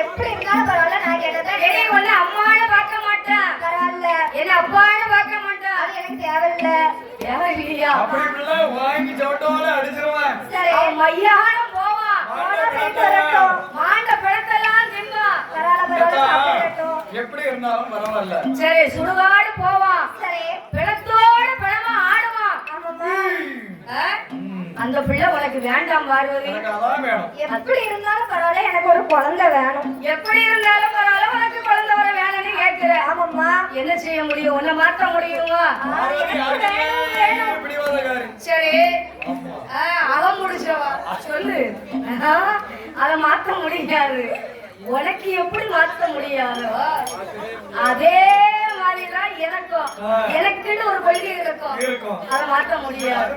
எப்படி இருந்தாலும் பரவாயில்ல. நான் கேட்டதான் என்னை ஒண்ணு அம்மான்னு பார்க்க மாட்டான் பரவாயில்ல. என்ன அப்பான்னு பார்க்க மாட்டான் அது எனக்கு தேவையில்ல. தேவையில்லையா? அப்படி இப்படிலாம் வாங்கி சோட்டோல அடிச்சிருவேன். சரி. மையானம் போவான் மாண்ட பழத்தெல்லாம் தின்பான் பரவாயில்ல பரவாயில்ல எப்படி இருந்தாலும் பரவாயில்ல. சரி சுடுகாடு போவான் சரி. பிணத்தோட பிணமா ஆடுவான் ஆமாம்மா. ஆ? அந்த பிள்ளை உனக்கு வேண்டாம் பார்வதி. எனக்கு அதான் வேணும். எப்படி இருந்தாலும் பரவாயில்ல எனக்கு ஒரு குழந்தை வேணும். எப்படி இருந்தாலும் பரவாயில்ல உனக்கு குழந்தை வர வேணும்னு கேட்கிற ஆமாம்மா. என்ன செய்ய முடியும்? உன்னை மாத்த முடியுமா? சரி. அவன் முடிச்சவா சொல்லு. ஆ, அதை மாத்த முடியாது. உனக்கு எப்படி மாத்த முடியாதோ அதே மாதிரிதான் எனக்கும். எனக்குன்னு ஒரு கொள்கை இருக்கும். அதை மாத்த முடியாது.